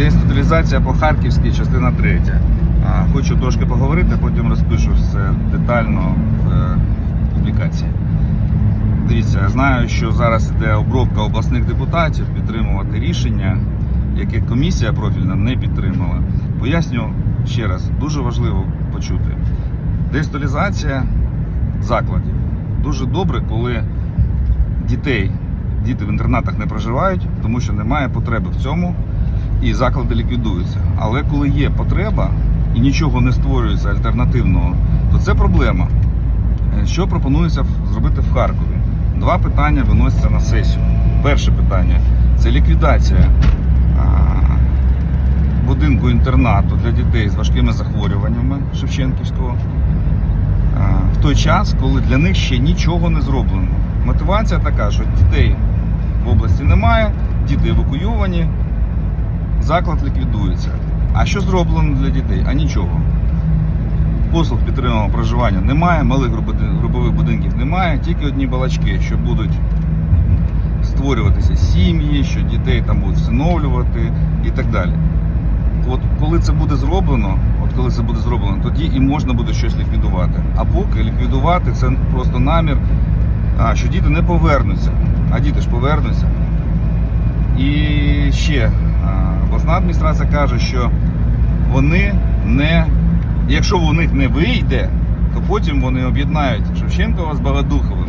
Деінституалізація по Харківській, частина 3. Хочу трошки поговорити, потім розпишу все детально в е, публікації. Дивіться, я знаю, що зараз йде обробка обласних депутатів підтримувати рішення, яке комісія профільна не підтримала. Поясню ще раз, дуже важливо почути. Деінституалізація закладів. Дуже добре, коли дітей, діти в інтернатах не проживають, тому що немає потреби в цьому і заклади ліквідуються. Але коли є потреба і нічого не створюється альтернативного, то це проблема. Е, Що пропонується зробити в Харкові? Два питання виносяться на сесію. Перше питання це ліквідація будинку інтернату для дітей з важкими захворюваннями Шевченківського. В той час, коли для них ще нічого не зроблено. Мотивація така, що дітей в області немає, діти евакуйовані, заклад ліквідується. А що зроблено для дітей? А нічого. Послуг підтриманого проживання немає, малих групових будинків немає, тільки одні балачки, що будуть створюватися сім'ї, що дітей там будуть всиновлювати і так далі. От коли це буде зроблено, от коли це буде зроблено, тоді і можна буде щось ліквідувати. А поки ліквідувати це просто намір, а, що діти не повернуться. А діти ж повернуться. І ще обласна адміністрація каже, що вони не, якщо у них не вийде, то потім вони об'єднають Шевченкова з Богодуховим.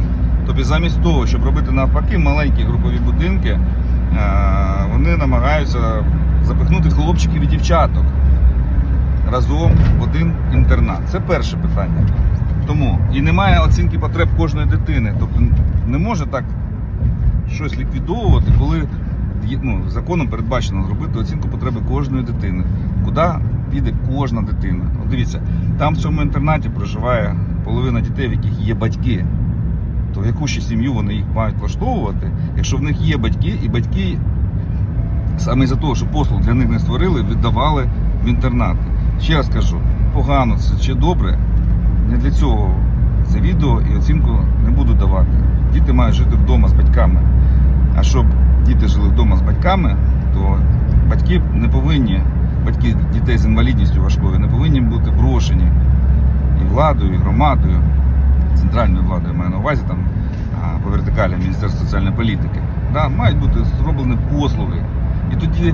Тобто замість того, щоб робити навпаки маленькі групові будинки, вони намагаються запихнути хлопчиків і дівчаток разом в один інтернат. Це перше питання. Тому і немає оцінки потреб кожної дитини. Тобто не може так щось ліквідовувати, коли ну, законом передбачено зробити оцінку потреби кожної дитини. Куди піде кожна дитина? От дивіться, там в цьому інтернаті проживає половина дітей, в яких є батьки. То в яку ще сім'ю вони їх мають влаштовувати, якщо в них є батьки, і батьки саме із-за того, що послуг для них не створили, віддавали в інтернати. Ще раз кажу, погано це чи добре, не для цього це відео і оцінку не буду давати. Діти мають жити вдома з батьками. А щоб діти жили вдома з батьками, то батьки не повинні, батьки дітей з інвалідністю важкою, не повинні бути брошені і владою, і громадою, центральною владою, маю на увазі там по вертикалі Міністерства соціальної політики. Да, мають бути зроблені послуги. І тоді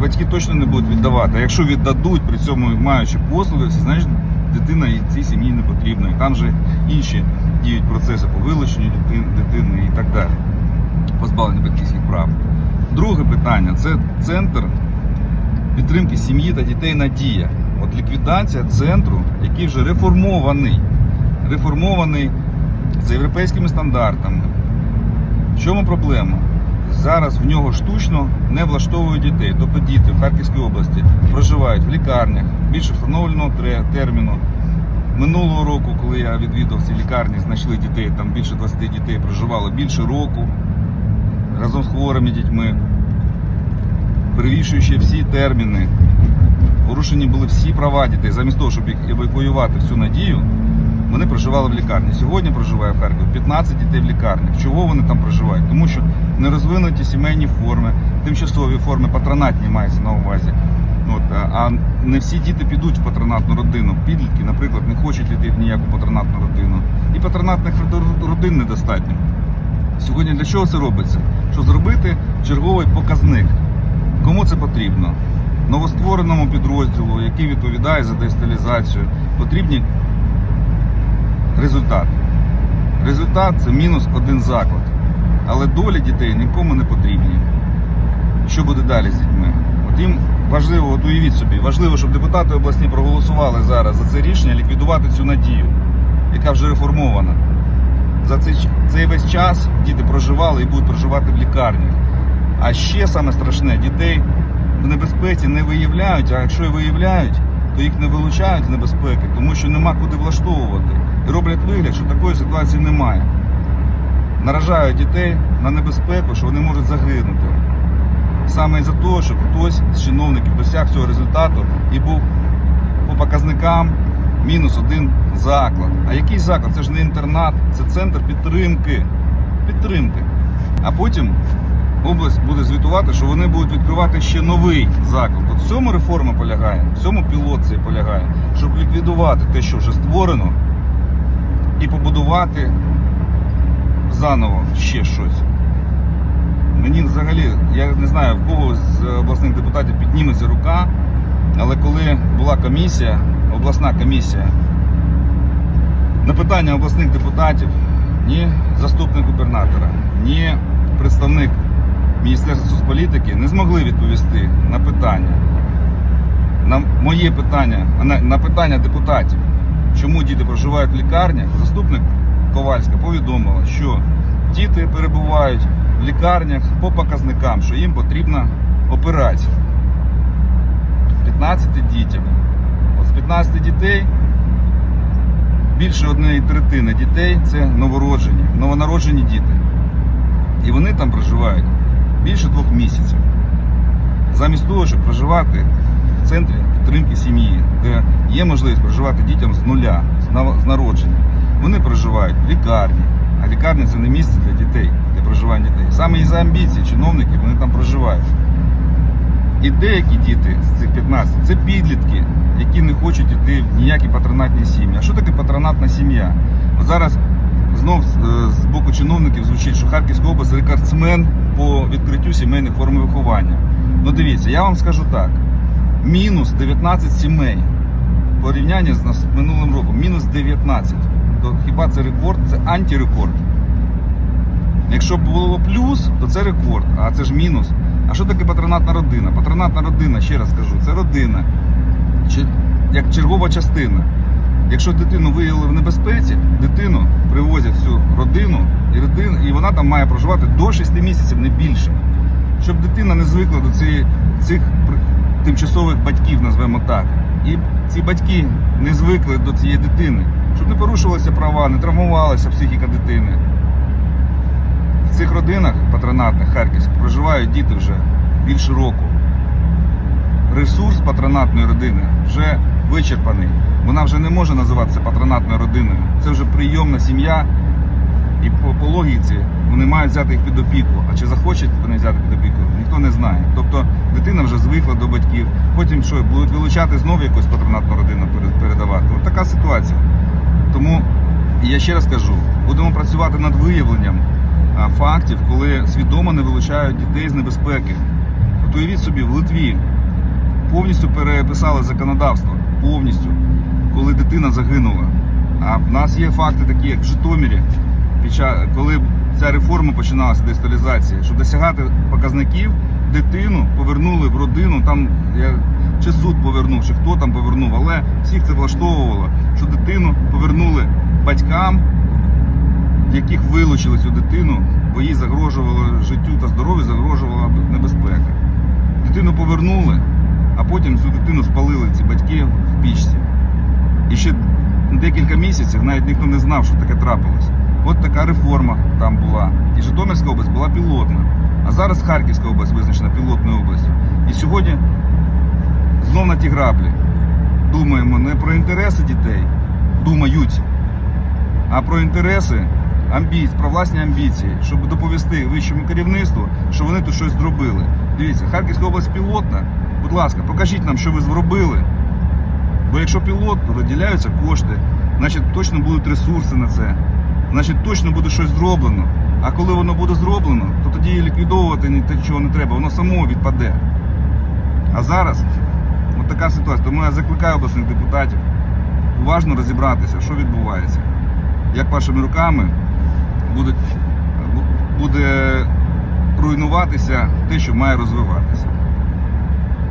батьки точно не будуть віддавати. А якщо віддадуть, при цьому маючи послуги, це значить дитина і цій сім'ї не потрібна. І там же інші діють процеси по вилученню дитини і так далі. Позбавлення батьківських прав. Друге питання це центр підтримки сім'ї та дітей Надія. От ліквідація центру, який вже реформований. Реформований за європейськими стандартами. В чому проблема? Зараз в нього штучно не влаштовують дітей. Тобто діти в Харківській області проживають в лікарнях більше встановленого терміну. Минулого року, коли я відвідав ці лікарні, знайшли дітей, там більше 20 дітей проживало більше року разом з хворими дітьми, перевішуючи всі терміни. Порушені були всі права дітей. Замість того, щоб їх евакуювати всю надію, вони проживали в лікарні. Сьогодні проживає в Харкові 15 дітей в лікарнях. Чого вони там проживають? Тому що не розвинуті сімейні форми, тимчасові форми, патронатні мається на увазі. От, а не всі діти підуть в патронатну родину. Підлітки, наприклад, не хочуть йти в ніяку патронатну родину. І патронатних родин недостатньо. Сьогодні для чого це робиться? Щоб зробити черговий показник. Кому це потрібно? Новоствореному підрозділу, який відповідає за десталізацію, потрібні результати. Результат це мінус один заклад. Але долі дітей нікому не потрібні. Що буде далі з дітьми? От їм важливо, от уявіть собі, важливо, щоб депутати обласні проголосували зараз за це рішення ліквідувати цю надію, яка вже реформована. За цей, цей весь час діти проживали і будуть проживати в лікарнях. А ще саме страшне, дітей в небезпеці не виявляють, а якщо і виявляють, то їх не вилучають з небезпеки, тому що нема куди влаштовувати. І роблять вигляд, що такої ситуації немає. Наражають дітей на небезпеку, що вони можуть загинути. Саме із-за того, що хтось з чиновників досяг цього результату і був по показникам мінус один заклад. А який заклад? Це ж не інтернат, це центр підтримки. Підтримки. А потім область буде звітувати, що вони будуть відкривати ще новий заклад. От в цьому реформа полягає, в цьому пілот цей полягає, щоб ліквідувати те, що вже створено, і побудувати заново ще щось. Мені взагалі, я не знаю, в кого з обласних депутатів підніметься рука, але коли була комісія, обласна комісія, на питання обласних депутатів ні заступник губернатора, ні представник Міністерства соцполітики не змогли відповісти на питання. На моє питання, на, на питання депутатів, чому діти проживають в лікарнях, заступник Ковальська повідомила, що діти перебувають в лікарнях по показникам, що їм потрібна операція. 15 дітям. От з 15 дітей більше однієї третини дітей це новороджені, новонароджені діти. І вони там проживають більше двох місяців. Замість того, щоб проживати в центрі підтримки сім'ї, де є можливість проживати дітям з нуля, з народження, вони проживають в лікарні. А лікарня це не місце для дітей, для проживання дітей. Саме із-за амбіцій чиновників вони там проживають. І деякі діти з цих 15 це підлітки, які не хочуть йти в ніякі патронатні сім'ї. А що таке патронатна сім'я? Зараз знов е, з боку чиновників звучить, що Харківська область рекордсмен по відкриттю сімейних форм виховання. Ну дивіться, я вам скажу так: мінус 19 сімей. В порівнянні з нас минулим роком, мінус 19. То хіба це рекорд? Це антирекорд. Якщо б було плюс, то це рекорд, а це ж мінус. А що таке патронатна родина? Патронатна родина, ще раз кажу, це родина, як чергова частина. Якщо дитину виявили в небезпеці, дитину привозять всю родину, і, родин, і вона там має проживати до 6 місяців, не більше. Щоб дитина не звикла до цієї, цих тимчасових батьків, назвемо так. І ці батьки не звикли до цієї дитини, щоб не порушувалися права, не травмувалася психіка дитини. В цих родинах патронатних харківських проживають діти вже більше року. Ресурс патронатної родини вже вичерпаний. Вона вже не може називатися патронатною родиною. Це вже прийомна сім'я, і по, по логіці вони мають взяти їх під опіку. А чи захочуть вони взяти під опіку, ніхто не знає. Тобто дитина вже звикла до батьків. Потім що, будуть вилучати знову якусь патронатну родину передавати. Ось така ситуація. Тому я ще раз кажу, будемо працювати над виявленням фактів, коли свідомо не вилучають дітей з небезпеки. От уявіть собі, в Литві повністю переписали законодавство, повністю, коли дитина загинула. А в нас є факти такі, як в Житомирі, коли ця реформа починалася десталізація, щоб досягати показників, дитину повернули в родину, там я, чи суд повернув, чи хто там повернув, але всіх це влаштовувало, що дитину повернули батькам, яких вилучили цю дитину, бо їй загрожувало життю та здоров'ю, загрожувала небезпека. Дитину повернули, а потім цю дитину спалили ці батьки в пічці. І ще декілька місяців навіть ніхто не знав, що таке трапилось. От така реформа там була. І Житомирська область була пілотна. А зараз Харківська область визначена пілотною областю. І сьогодні знов на ті граблі. Думаємо не про інтереси дітей, думають, а про інтереси, амбіції, про власні амбіції, щоб доповісти вищому керівництву, що вони тут щось зробили. Дивіться, Харківська область пілотна. Будь ласка, покажіть нам, що ви зробили. Бо якщо пілот, то виділяються кошти, значить точно будуть ресурси на це, значить точно буде щось зроблено. А коли воно буде зроблено, то тоді і ліквідовувати ні- нічого не треба, воно само відпаде. А зараз от така ситуація. Тому я закликаю обласних депутатів уважно розібратися, що відбувається. Як вашими руками будуть, буде руйнуватися те, що має розвиватися.